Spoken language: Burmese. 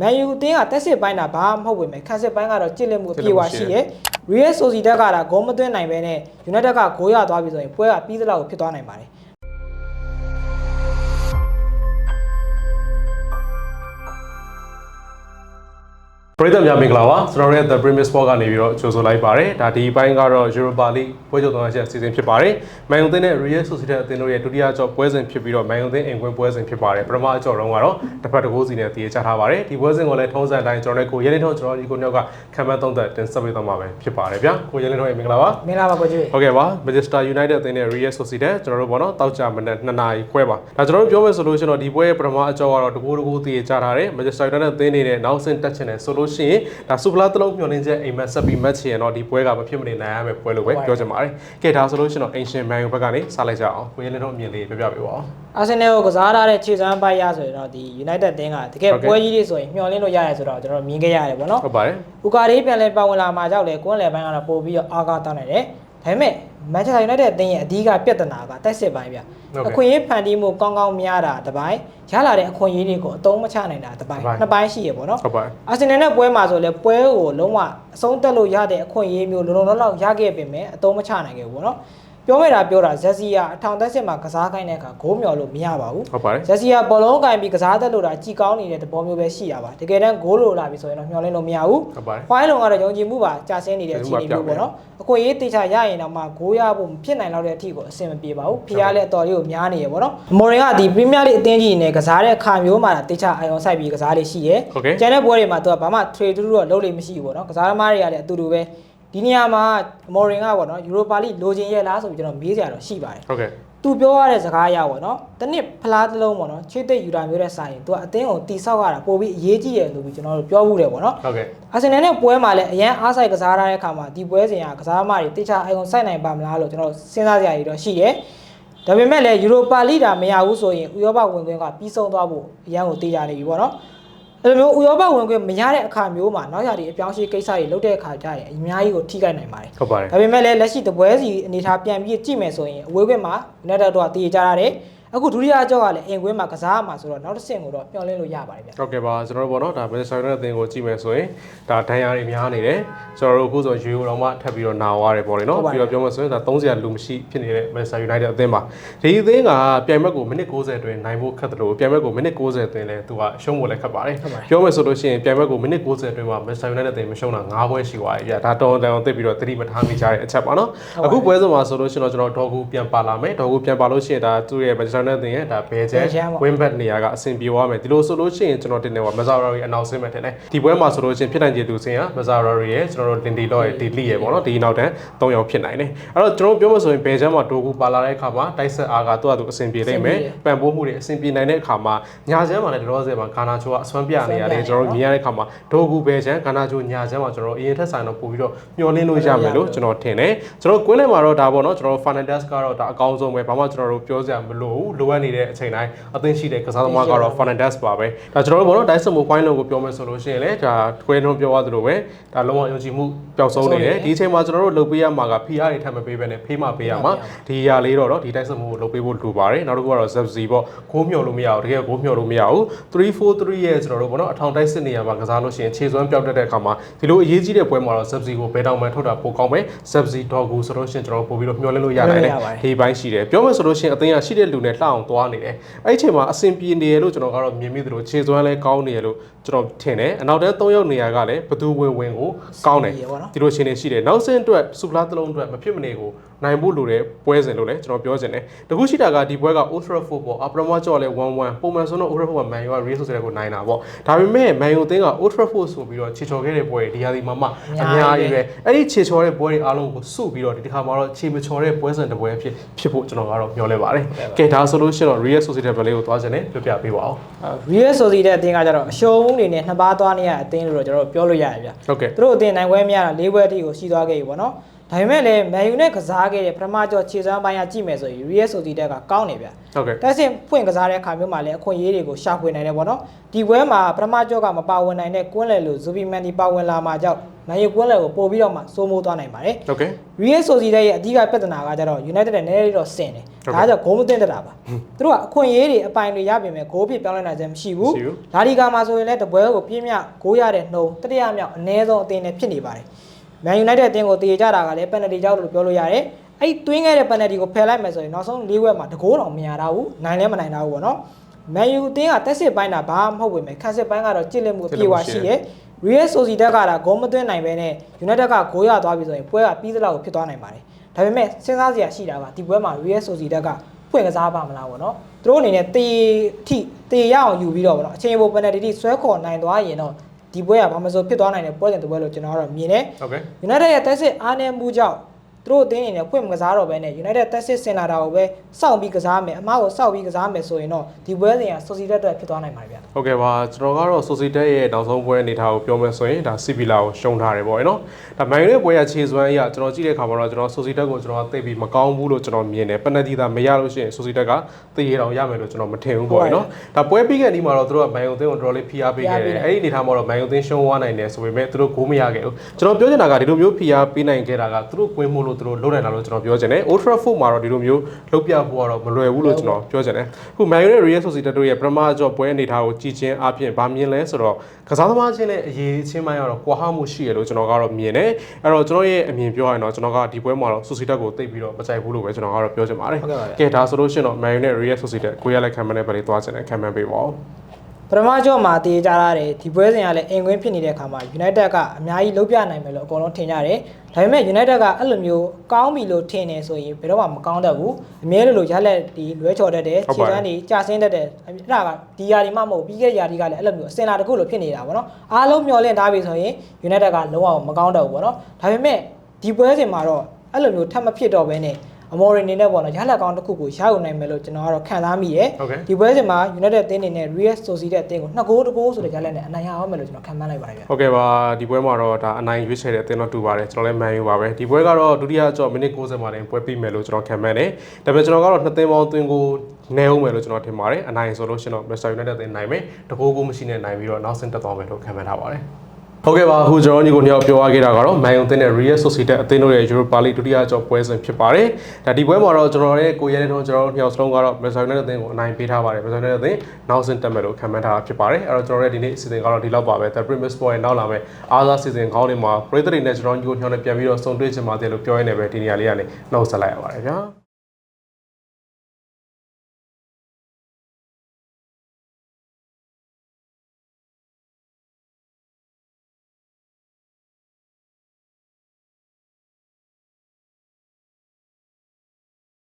မန်ယူအသင်းကတက်စစ်ပိုင်းတာဘာမှမဟုတ်ပေမဲ့ခန်းစစ်ပိုင်းကတော့ကြစ်လက်မှုအပြည့်အဝရှိတယ် Real Sociedad ကဒါဂိုးမသွင်းနိုင်ပဲနဲ့ United ကဂိုးရသွားပြီဆိုရင်ပွဲကပြီးသလောက်ဖြစ်သွားနိုင်ပါတယ် ပရိသတ်များမင်္ဂလာပါကျွန်တော်တို့ရဲ့ The Premier Sport ကနေပြီးတော့ကြိုဆိုလိုက်ပါတယ်ဒါဒီဘိုင်းကတော့ Europa League ပွဲချုပ်တော်ရချက်အစီအစဉ်ဖြစ်ပါတယ်မန်ယူသင်းနဲ့ Real Sociedad အသင်းတို့ရဲ့ဒုတိယကြော့ပွဲစဉ်ဖြစ်ပြီးတော့မန်ယူသင်းအိမ်ကွင်းပွဲစဉ်ဖြစ်ပါတယ်ပထမအကြော့တုန်းကတော့တစ်ဖက်တစ်ကိုးစီနဲ့တည်ချထားပါတယ်ဒီပွဲစဉ်ကိုလည်းထုံးစံတိုင်းကျွန်တော်တို့ကိုရဲလင်းထုံးကျွန်တော်ဒီကိုညောက်ကခံမှန်းသုံးသက်တင်ဆက်ပေးသွားမှာပဲဖြစ်ပါတယ်ဗျာကိုရဲလင်းထုံးရေမင်္ဂလာပါမင်္ဂလာပါကိုကျွေးဟုတ်ကဲ့ပါ Manchester United အသင်းနဲ့ Real Sociedad ကျွန်တော်တို့ပေါ့နော်တောက်ကြမနေ့2နာရီခွဲပါဒါကျွန်တော်တို့ပြောမယ်ဆိုလို့ရှိရင်တော့ဒီပွဲရဲ့ပထမအကြောကတော့တကူတကူတည်ကြထားတယ် Manchester United အသင်းနေတဲ့နောက်ဆင့်တက်ချင်တယ်ဆိုလို့ရှိရင်ဒါစူပလာတစ်လုံးမျှော်လင့်ချက်အိမ်မက်ဆက်ပြီးမတ်ချင်ရင်တော့ဒီပွဲကမဖြစ်မနေနိုင်ရမယ်ပွဲလို့ပဲပြောချင်ပါတယ်ကဲဒါဆိုလို့ရှိရင်တော့ Ancient Man U ဘက်ကနေစလိုက်ကြအောင်ကိုရဲလင်းတို့အမြင်လေးပြပြပေးပါဦးအာဆင်နယ်ကိုကစားထားတဲ့ခြေစမ်းပိုက်ရဆိုရင်တော့ဒီ United အသင်းကတကယ်ဟုတ်ကဲ့ပွဲကြီးတွေဆိုရင်မျှော်လင့်လို့ရရဲဆိုတော့ကျွန်တော်မြင်ခဲ့ရတယ်ပေါ့နော်ဟုတ်ပါတယ်ဥကာရေးပြန်လဲပါဝင်လာမှာကြောက်လေကွန်းလေပိုင်းကတော့ပို့ပြီးတော့အားကားတောင်းနိုင်တယ်ဒါပေမဲ့ Manchester United အသင်းရဲ့အဓိကပြဿနာကတိုက်စစ်ပိုင်းဗျအခွင့်အရေးဖန်တီးမှုကောင်းကောင်းများတာတစ်ပိုင်းရလာတဲ့အခွင့်အရေးတွေကိုအသုံးမချနိုင်တာတစ်ပိုင်းနှစ်ပိုင်းရှိရပေါ့နော်ဟုတ်ပါတယ်အာဆင်နယ်နဲ့ပွဲမှာဆိုလဲပွဲကိုလုံးဝအဆုံးတက်လို့ရတဲ့အခွင့်အရေးမျိုးလုံးလုံးလောက်လောက်ရခဲ့ပေမဲ့အသုံးမချနိုင်ခဲ့ဘူးပေါ့နော် ပြောမိတာပြောတာဇက်စီယာအထောင်သက်စစ်မှာကစားခိုင်းတဲ့အခါဂိုးမျော်လို့မရပါဘူးဟုတ်ပါတယ်ဂျက်စီကဘောလုံးကင်ပြီးကစားတတ်လို့တာကြည်ကောင်းနေတဲ့သဘောမျိုးပဲရှိရပါတကယ်တမ်းဂိုးလိုလာပြီဆိုရင်တော့မျှော်လင့်လို့မရဘူးဟုတ်ပါတယ်ခွိုင်းလုံးကတော့ယုံကြည်မှုပါကြာဆင်းနေတဲ့အခြေအနေမျိုးပေါ့နော်အခွင့်အရေးတေချာရရင်တော့မှဂိုးရဖို့မဖြစ်နိုင်တော့တဲ့အထိကိုအဆင်မပြေပါဘူးဖီးယားလည်းအတော်လေးကိုများနေရပေါ့နော်မော်ရင်ကဒီပရီးမီးယားလိအသင်းကြီးနဲ့ကစားတဲ့အခါမျိုးမှာတေချာအိုင်အောင်ဆိုင်ပြီးကစားလေးရှိတယ်ဟုတ်ကဲ့ကျန်တဲ့ပွဲတွေမှာသူကဘာမှ trade တူတူတော့လုပ်လို့မရှိဘူးပေါ့နော်ကစားသမားတွေကလည်းအတူတူပဲ ဒီနေရာမှာမော်ရင်ကပေါ့နော်ယူရိုပါလိလိုချင်ရဲ့လားဆိုပြီးကျွန်တော်မေးစရာတော့ရှိပါတယ်ဟုတ်ကဲ့သူပြောရတဲ့စကားအရပေါ့နော်တနစ်ဖလားတစ်လုံးပေါ့နော်ချွေးသိပ်ယူတာမျိုးတဲ့ဆိုင်သူကအသင်းကိုတိဆောက်ရတာပို့ပြီးအရေးကြီးတယ်လို့ပြီးကျွန်တော်တို့ပြောမှုတယ်ပေါ့နော်ဟုတ်ကဲ့အာဆင်နယ်နဲ့ပွဲမှာလည်းအရန်အားဆိုင်ကစားရတဲ့အခါမှာဒီပွဲစဉ်ကကစားသမားတွေတိကျအိုင်ကုန်စိုက်နိုင်ပါမလားလို့ကျွန်တော်စဉ်းစားကြရည်တော့ရှိတယ်ဒါပေမဲ့လည်းယူရိုပါလိတာမရဘူးဆိုရင်ဥရောပဝင်ခွင့်ကပြီးဆုံးသွားဖို့အရန်ကိုတေးကြနေပြီပေါ့နော် အဲ့လိုမျိုးဥရောပဝင်ခွင့်မရတဲ့အခါမျိုးမှာနောက်ရည်အပြောင်းအရွှေ့ကိစ္စတွေလုပ်တဲ့အခါကျရင်အများကြီးကိုထိခိုက်နိုင်ပါတယ်ဟုတ်ပါတယ်ဒါပေမဲ့လည်းလက်ရှိတပွဲစီအနေထားပြန်ပြီးကြည့်မယ်ဆိုရင်အဝေးခွင့်မှာ United တို့ကတည်ကြရတယ် အခုဒုတိယအကြောက်ကလည်းအင်ကွင်းမှာကစားရမှာဆိုတော့နောက်တစ်ဆင့်ကိုတော့မျှော်လင့်လို့ရပါတယ်ဗျဟုတ်ကဲ့ပါကျွန်တော်တို့ပေါ့နော်ဒါ Manchester United အသင်းကိုကြည့်မယ်ဆိုရင်ဒါဒဏ်ရာတွေများနေတယ်ကျွန်တော်တို့အခုဆိုယူရိုတော့မှထပ်ပြီးတော့နာသွားတယ်ပေါ့လေနော်ပြီးတော့ပြောမှဆိုရင်ဒါ30လူမရှိဖြစ်နေတဲ့ Manchester United အသင်းပါဒီအသင်းကပြိုင်ဘက်ကိုမိနစ်90အတွင်းနိုင်ဖို့ခက်တယ်လို့ပြိုင်ဘက်ကိုမိနစ်90အတွင်းလဲသူကရှုံးဖို့လည်းခက်ပါတယ်ပြောမှဆိုလို့ရှိရင်ပြိုင်ဘက်ကိုမိနစ်90အတွင်းမှာ Manchester United အသင်းမရှုံးတာ9ပွဲရှိသွားပြီဗျဒါတော်တော်သိပြီးတော့သတိမထားမိကြတဲ့အချက်ပါနော်အခုပွဲစဉ်မှာဆိုလို့ရှိရင်တော့ကျွန်တော်ဒေါ်ကူပြန်ပါလာမယ်ဒေါ်ကူပြန်ပါလို့ရှိရင်ဒါသူ့ရဲ့ Manchester United အသင်းရဲ့ဒါဘယ်ချဲ win bet နေရာကအဆင်ပြေသွားမယ်ဒီလိုဆိုလို့ရှိရင်ကျွန်တော်တင်နေပါ Mazzarri announcement ထင်တယ်ဒီပွဲမှာဆိုလို့ရှိရင်ဖြစ်နိုင်ခြေသူစင်က Mazzarri ရဲ့ကျွန်တော်တို့ Lindy Law ရဲ့ Daily ရဲ့ပေါ့နော်ဒီနောက်တန်း၃ယောက်ဖြစ်နိုင်တယ်အဲ့တော့ကျွန်တော်ပြောမှဆိုရင်ဘယ်ချမ်းမှာဒိုကူပါလာတဲ့အခါမှာတိုက်ဆက်အားကသူ့အတူအဆင်ပြေလိမ့်မယ်ပံ့ပိုးမှုတွေအဆင်ပြေနိုင်တဲ့အခါမှာညာချမ်းမှာလည်းဒီလိုဆယ်မှာဂါနာချိုကအစွမ်းပြနေရတယ်ကျွန်တော်တို့မြင်ရတဲ့အခါမှာဒိုကူဘယ်ချမ်းဂါနာချိုညာချမ်းမှာကျွန်တော်အရင်ထက်ဆိုင်တော့ပို့ပြီးတော့မျှော်လင့်လို့ရမယ်လို့ကျွန်တော်ထင်တယ်ကျွန်တော်ကွင်းထဲမှာတော့ဒါပေါ့နော်ကျွန်တော် Fernandez ကတော့ဒါအကောင်းဆုံးပဲဘာမှကျွန်တော်တို့ပြောစရာမလိုဘူးလိုအပ်နေတဲ့အချိန်တိုင်းအသင်းရှိတဲ့ကစားသမားကတော့ Fernandez ပါပဲဒါကျွန်တော်တို့ဘောနော် Dyson Mobile လုံးကိုပြောမယ်ဆိုလို့ရှိရင်လည်းဒါခွဲနှုံးပြောရသလိုပဲဒါလုံးဝယုံကြည်မှုပျောက်ဆုံးနေတယ်ဒီအချိန်မှာကျွန်တော်တို့လုပ်ပေးရမှာက PR တွေထပ်မပေးဘဲနဲ့ဖေးမှပေးရမှာဒီຢာလေးတော့ဒီ Dyson Mobile ကိုလုပ်ပေးဖို့လိုပါတယ်နောက်တစ်ခုကတော့ Zebzi ပေါ့ဂိုးမျောလို့မရဘူးတကယ်ဂိုးမျောလို့မရဘူး343ရဲ့ကျွန်တော်တို့ဘောနော်အထောင်တိုက်စစ်နေရမှာကစားလို့ရှိရင်ခြေစွမ်းပျောက်တတ်တဲ့အခါမှာဒီလိုအရေးကြီးတဲ့ပွဲမှာတော့ Zebzi ကိုဘယ်တောင်မှထုတ်တာပိုကောင်းမယ် Zebzi Doggo ဆိုလို့ရှိရင်ကျွန်တော်ပို့ပြီးတော့မျောလင်းလို့ရနိုင်တယ်ဒီဘိုင်းရှိတယ်ပြောမယ်ဆိုလို့ရှိရင်အသင်းကရှိတဲ့လူနဲ့လှအောင်သွားနေတယ်အဲ့ဒီအချိန်မှာအဆင်ပြေနေရလို့ကျွန်တော်ကတော့မြင်မိသလိုခြေစွမ်းလည်းကောင်းနေရလို့ကျွန်တော်ထင်တယ်အနောက်တန်း၃ယောက်နေရာကလည်းဘသူဝင်ဝင်ကိုကောင်းတယ်ဒီလိုရှင်နေရှိတယ်နောက်ဆင့်အတွက်စူပလာတစ်လုံးအတွက်မဖြစ်မနေကိုနိုင်ဖို့လိုတဲ့ပွဲစဉ်လို့လည်းကျွန်တော်ပြောချင်တယ်တခုရှိတာကဒီပွဲက Old Trafford ပေါ့အပရမကျော်လည်း1-1ပုံမှန်ဆိုတော့ Old Trafford မှာ Man U က Real Sociedad ကိုနိုင်တာပေါ့ဒါပေမဲ့ Man U အသင်းက Old Trafford ဆိုပြီးတော့ခြေချော်ခဲ့တဲ့ပွဲဒီဟာဒီမှာမှအများကြီးပဲအဲ့ဒီခြေချော်တဲ့ပွဲတွေအားလုံးကိုစုပြီးတော့ဒီတစ်ခါမှာတော့ခြေမချော်တဲ့ပွဲစဉ်တစ်ပွဲဖြစ်ဖြစ်ဖို့ကျွန်တော်ကတော့မျှော်လင့်ပါတယ်ကဲဒါဆိုလို့ရှိရင်တော့ Real Sociedad ဘယ်လေးကိုသွားချင်တယ်ပြပြပေးပါဦး Real Sociedad အသင်းကကြတော့အရှုံးအနေနဲ့နှစ်ပါးသွားနေရအသင်းလို့တော့ကျွန်တော်ပြောလို့ရတယ်ဗျဟုတ်ကဲ့သူတို့အသင်းနိုင်ပွဲမရတာ၄ပွဲအထိကိုရှိသွားခဲ့ပြီပေါ့နော် ဒါပေမဲ့လည်း Man U နဲ့ကစားခဲ့တဲ့ပထမကြောခြေစွမ်းပိုင်းကကြည့်မယ်ဆိုရင် Real Sociedad ကကောင်းနေဗျဟုတ်ကဲ့တက်ဆင်ဖွင့်ကစားတဲ့အခါမျိုးမှာလည်းအခွင့်အရေးတွေကိုရှာဖွေနိုင်တယ်ပေါ့နော်ဒီပွဲမှာပထမကြောကမပါဝင်နိုင်တဲ့ကွင်းလယ်လိုဇူဘီမန်ဒီပါဝင်လာမှာကြောင့်နိုင်ရကွင်းလယ်ကိုပို့ပြီးတော့မှစိုးမိုးသွားနိုင်ပါတယ်ဟုတ်ကဲ့ Real Sociedad ရဲ့အဓိကပြဿနာကကြတော့ United နဲ့နည်းနည်းလေးတော့ဆင်တယ်ဟုတ်ဒါကဲ့ကြောင့်ဂိုးမသွင်းတတ်တာပါသူတို့ကအခွင့်အရေးတွေအပိုင်တွေရပြင်မဲ့ဂိုးဖြစ်ပြောင်းလဲနိုင်ခြင်းမရှိဘူးမရှိဘူးလာလီဂါမှာဆိုရင်လည်းတပွဲကိုပြင်းပြဂိုးရတဲ့နှုံတတိယမြောက်အနည်းဆုံးအသင်းနဲ့ဖြစ်နေပါတယ် Man United အသင်းကိုတည်ကြတာကလည်း penalty ကြောင့်လို့ပြောလို့ရတယ်အဲ့ဒီသွင်းခဲ့တဲ့ penalty ကိုဖယ်လိုက်မယ်ဆိုရင်နောက်ဆုံး၄ဝက်မှာတကိုးတောင်မရတာဘူးနိုင်လည်းမနိုင်တာဘူးပေါ့နော် Man U အသင်းကတက်စစ်ပိုင်းတာဘာမှမဟုတ်ပေမဲ့ခန်းစစ်ပိုင်းကတော့ကြစ်လက်မှုအပြည့်အဝရှိတယ် Real Sociedad ကဒါဂိုးမသွင်းနိုင်ပဲနဲ့ United ကဂိုးရသွားပြီဆိုရင်ပွဲကပြီးသလောက်ကိုဖြစ်သွားနိုင်ပါတယ်ဒါပေမဲ့စဉ်းစားစရာရှိတာကဒီပွဲမှာ Real Sociedad ကဖွင့်ကစားပါမလားပေါ့နော်သူတို့အနေနဲ့တေအထိတေရအောင်ယူပြီးတော့ပေါ့နော်အချိန်ပို penalty ထိဆွဲခေါ်နိုင်သွားရင်တော့ ဒီပွဲကဘာမှမဆိုဖြစ်သွားနိုင်တဲ့ပွဲစဉ်တစ်ပွဲလို့ကျွန်တော်ကတော့မြင်တယ်ဟုတ်ကဲ့ United ရဲ့တက်စစ်အားနည်းမှုကြောင့် သူတို့အသင်းအနေနဲ့ဖွင့်မကစားတော့ဘဲနဲ့ United တက်စစ်ဆင်လာတာကိုပဲစောင့်ပြီးကစားမယ်အမားကိုစောင့်ပြီးကစားမယ်ဆိုရင်တော့ဒီပွဲစဉ်က Sociedad အတွက်ဖြစ်သွားနိုင်ပါတယ်ဗျဟုတ်ကဲ့ပါကျွန်တော်ကတော့ Sociedad ရဲ့နောက်ဆုံးပွဲအနေထားကိုပြောမယ်ဆိုရင်ဒါ Sevilla ကိုရှုံးထားတယ်ပေါ့နော်ဒါ Man U ရဲ့ပွဲရခြေစွမ်းအရကျွန်တော်ကြည့်တဲ့အခါမှာတော့ကျွန်တော် Sociedad ကိုကျွန်တော်သိပြီးမကောင်းဘူးလို့ကျွန်တော်မြင်တယ်ပနတီသာမရလို့ရှိရင် Sociedad ကသိရအောင်ရမယ်လို့ကျွန်တော်မထင်ဘူးပေါ့နော်ဒါပွဲပြီးခဲ့တဲ့နေ့မှာတော့သူတို့က Man U အသင်းကိုတော်တော်လေးဖိအားပေးခဲ့တယ်အဲ့ဒီအနေထားမှာတော့ Man U အသင်းရှုံးသွားနိုင်တယ်ဆိုပေမဲ့သူတို့ဂိုးမရခဲ့ဘူးကျွန်တော်ပြောချင်တာကဒီလိုမျိုးဖိအားပေးနိုင်ခဲ့တာကသူတို့ကွင်းမို့လို့သူတို့လုံနိုင်တာလို့ကျွန်တော်ပြောချင်တယ် Old Trafford မှာတော့ဒီလိုမျိုးလုတ်ပြဖို့ကတော့မလွယ်ဘူးလို့ကျွန်တော်ပြောချင်တယ်အခု Man U နဲ့ Real Sociedad တို့ရဲ့ပထမကြော့ပွဲအနေထားကိုကြည့်ချင်းအပြင်ဗာမြင်လဲဆိုတော့ကစားသမားချင်းနဲ့အရေးချင်းပိုင်းကတော့ကွာဟမှုရှိရလို့ကျွန်တော်ကတော့မြင်တယ်အဲ့တော့ကျွန်တော်ရဲ့အမြင်ပြောရရင်တော့ကျွန်တော်ကဒီပွဲမှာတော့ Sociedad ကိုတိတ်ပြီးတော့မကြိုက်ဘူးလို့ပဲကျွန်တော်ကတော့ပြောချင်ပါတယ်ဟုတ်ကဲ့ပါဗျာကဲဒါဆိုလို့ရှိရင်တော့ Man U နဲ့ Real Sociedad ကိုရလက်ခံမနဲ့ပဲလေးသွားချင်တယ်ခံမှန်းပေးပါဦး ပထမကြောမှာတည်ကြရတယ်ဒီပွဲစဉ်ကလည်းအင်ကွင်းဖြစ်နေတဲ့အခါမှာ United ကအများကြီးလုံးပြနိုင်မယ်လို့အကုန်လုံးထင်ကြတယ်ဒါပေမဲ့ United ကအဲ့လိုမျိုးကောင်းပြီလို့ထင်နေဆိုရင်ဘယ်တော့မှမကောင်းတတ်ဘူးအမြဲလိုလိုရလက်ဒီလွဲချော်တတ်တယ်ခြေစမ်းတွေကြာဆင်းတတ်တယ်အဲ့ဒါကဒီຢာဒီမှမဟုတ်ပြီးခဲ့တဲ့ຢာဒီကလည်းအဲ့လိုမျိုးအစင်လာတစ်ခုလိုဖြစ်နေတာပေါ့နော်အားလုံးမျှော်လင့်ထားပြီဆိုရင် United ကလုံးဝမကောင်းတော့ဘူးပေါ့နော်ဒါပေမဲ့ဒီပွဲစဉ်မှာတော့အဲ့လိုမျိုးထပ်မဖြစ်တော့ဘဲနဲ့ အမော်ရီနေနဲ့ပေါ့နော်ရလက်ကောင်းတစ်ခုကိုရယူနိုင်မယ်လို့ကျွန်တော်ကတော့ခံစားမိတယ်ဟုတ်ကဲ့ဒီပွဲစဉ်မှာ United အသင်းအနေနဲ့ Real Sociedad အသင်းကို2ဂိုးတဂိုးဆိုတဲ့ကြားလက်နဲ့အနိုင်ရအောင်မယ်လို့ကျွန်တော်ခံမှန်းလိုက်ပါတယ်ဗျာဟုတ်ကဲ့ပါဒီပွဲမှာတော့ဒါအနိုင်ရွေးချယ်တဲ့အသင်းတော့တူပါတယ်ကျွန်တော်လည်း Man U ပါပဲဒီပွဲကတော့ဒုတိယကြော့မိနစ်60မှာတင်ပွဲပြီးမယ်လို့ကျွန်တော်ခံမှန်းတယ်ဒါပေမဲ့ကျွန်တော်ကတော့နှစ်သင်းပေါင်းသွင်းကိုနေအောင်မယ်လို့ကျွန်တော်ထင်ပါတယ်အနိုင်ဆိုလို့ရှိရင်တော့ Manchester United အသင်းနိုင်မယ်တကိုးကိုမရှိနဲ့နိုင်ပြီးတော့နောက်ဆင့်တက်သွားမယ်လို့ခံမှန်းထားပါတယ် ဟုတ်ကဲ့ပါအခုကျွန်တော်ညီကိုနှစ်ယောက်ပြောရခဲ့တာကတော့ Man U အသင်းနဲ့ Real Sociedad အသင်းတို့ရဲ့ Europa League ဒုတိယကြော့ပွဲစဉ်ဖြစ်ပါတယ်ဒါဒီပွဲမှာတော့ကျွန်တော်ရဲ့ကိုရဲတဲ့တော့ကျွန်တော်တို့နှစ်ယောက်စလုံးကတော့ Manchester United အသင်းကိုအနိုင်ပေးထားပါတယ် Manchester United အသင်းနောက်ဆင့်တက်မယ်လို့ခံမှန်းထားတာဖြစ်ပါတယ်အဲ့တော့ကျွန်တော်ရဲ့ဒီနေ့အစီအစဉ်ကတော့ဒီလောက်ပါပဲ The Premier Sport ရဲ့နောက်လာမယ့်အားစားစီစဉ်ခေါင်းတွေမှာပရိသတ်တွေနဲ့ကျွန်တော်ညီကိုနှစ်ယောက်နဲ့ပြန်ပြီးတော့ဆုံတွေ့ချင်ပါတယ်လို့ပြောရင်းနဲ့ပဲဒီနေရာလေးကနေနှုတ်ဆက်လိုက်ရပါတယ်ဗျာ